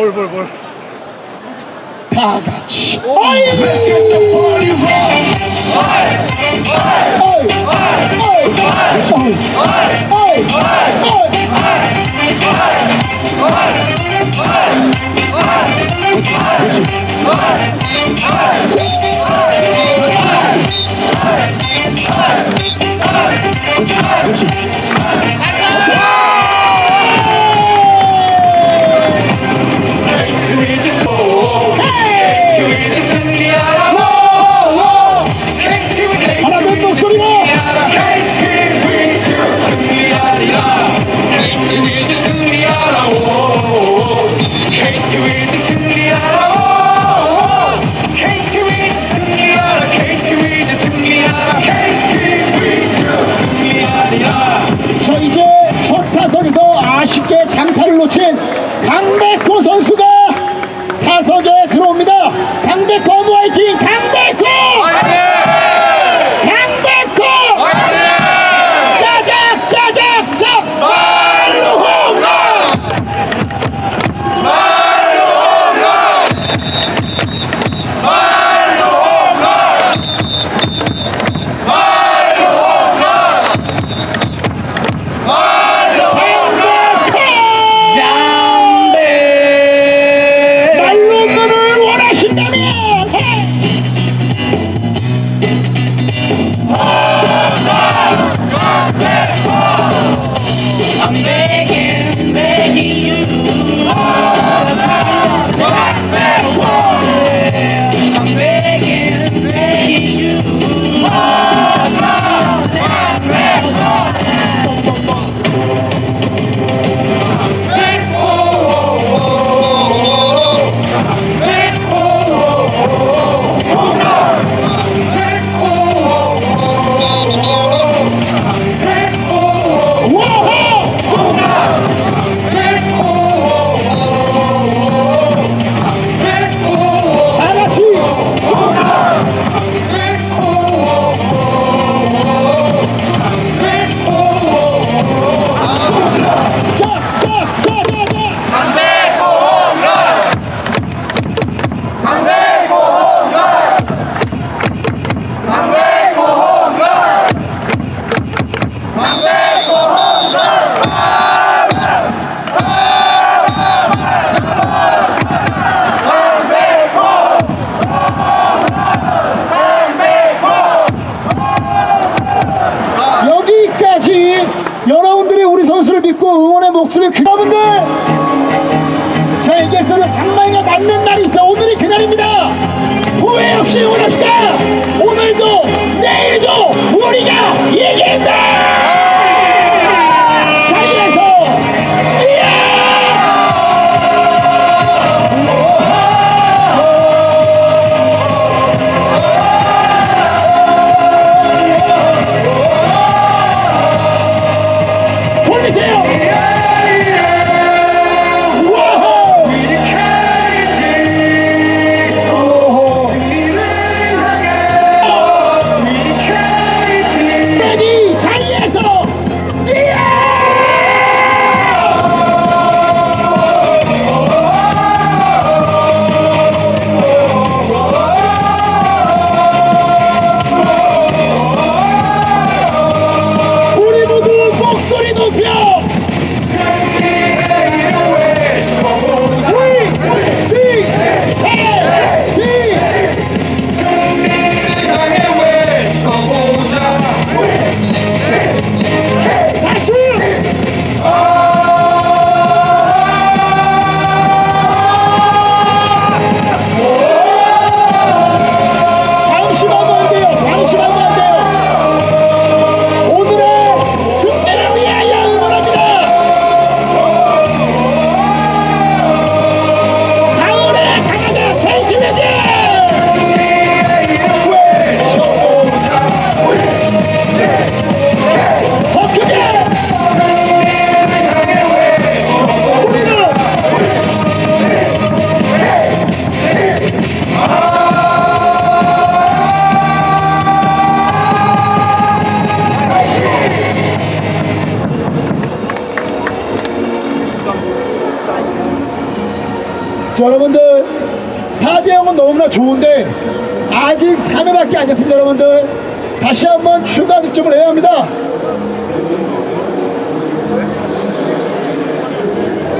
볼, 볼, 볼. Let's get the party wrong. como é que. 어, 목숨이 그... 자, 여러분들. 4대 0은 너무나 좋은데 아직 3회밖에 안 됐습니다 여러분들. 다시 한번 추가 득점을 해야 합니다